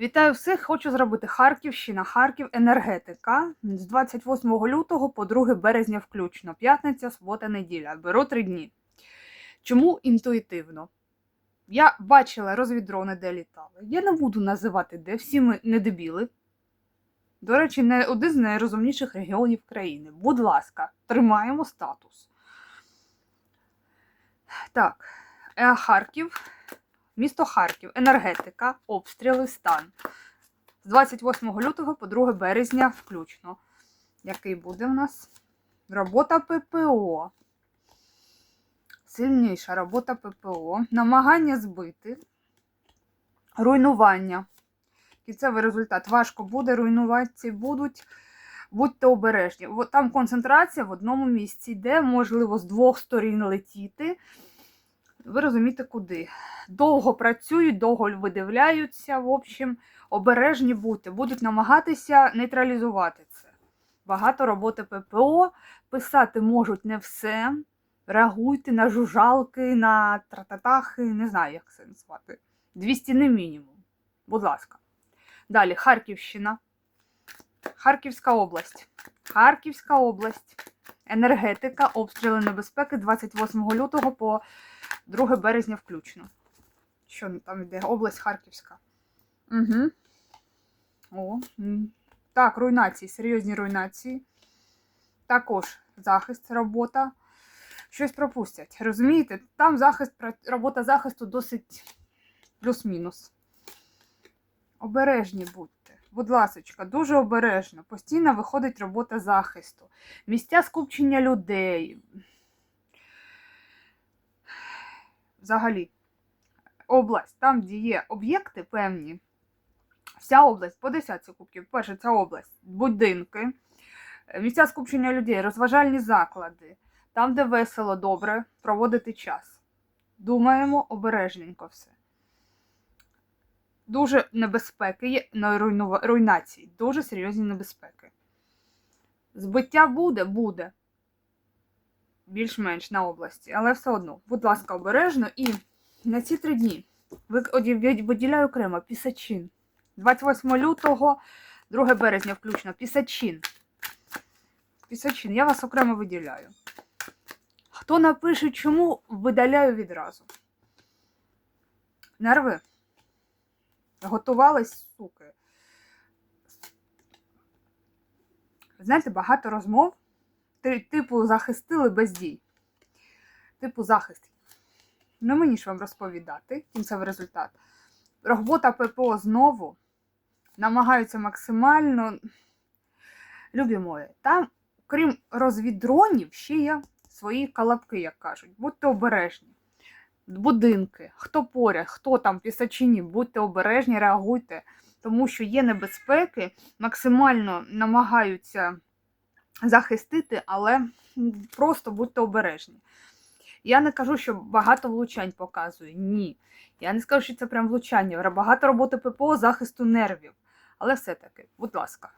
Вітаю всіх! Хочу зробити Харківщина, Харків, енергетика з 28 лютого по 2 березня включно. П'ятниця, субота, неділя. Беру три дні. Чому інтуїтивно? Я бачила розвідрони, де літали. Я не буду називати, де всі ми не дебіли. До речі, не один з найрозумніших регіонів країни. Будь ласка, тримаємо статус. Так, е, Харків. Місто Харків, енергетика, обстріли, стан. З 28 лютого по 2 березня включно. Який буде в нас? Робота ППО. Сильніша робота ППО. Намагання збити. Руйнування. Кінцевий результат. Важко буде, руйнуватися будуть. Будьте обережні. Там концентрація в одному місці йде, можливо, з двох сторін летіти. Ви розумієте, куди. Довго працюють, довго видивляються, в общем, обережні бути, будуть намагатися нейтралізувати це. Багато роботи ППО, писати можуть не все. Реагуйте на жужалки, на трататахи, не знаю, як це назвати. 200 не мінімум. Будь ласка. Далі Харківщина. Харківська область. Харківська область. Енергетика, обстріли небезпеки 28 лютого по 2 березня включно. Що там йде? Область Харківська. Угу. О. Так, руйнації, серйозні руйнації. Також захист, робота. Щось пропустять. Розумієте? Там захист, робота захисту досить плюс-мінус. Обережні будьте. Будь ласочка, дуже обережно. Постійно виходить робота захисту. Місця скупчення людей. Взагалі, область, там, де є об'єкти певні, вся область по 10 кубків. Перше, це область, будинки, місця скупчення людей, розважальні заклади, там, де весело, добре проводити час. Думаємо обережненько все. Дуже небезпеки є на руйнації, дуже серйозні небезпеки. Збиття буде, буде. Більш-менш на області, але все одно, будь ласка, обережно і на ці три дні виділяю окремо Пісачин. 28 лютого, 2 березня включно. Пісачин. Пісачин, я вас окремо виділяю. Хто напише, чому, видаляю відразу. Нерви. Готувались, суки. Знаєте, багато розмов, типу, захистили без дій. Типу, захист. Ну, мені ж вам розповідати, кінцевий результат. Робота ППО знову намагаються максимально. Любі мої, там, крім розвіддронів, ще є свої калапки, як кажуть. Будьте обережні. Будинки, хто поряд, хто там пісачині, будьте обережні, реагуйте, тому що є небезпеки, максимально намагаються захистити, але просто будьте обережні. Я не кажу, що багато влучань показує. Ні. Я не скажу, що це прям влучання. Багато роботи ППО захисту нервів. Але все-таки, будь ласка,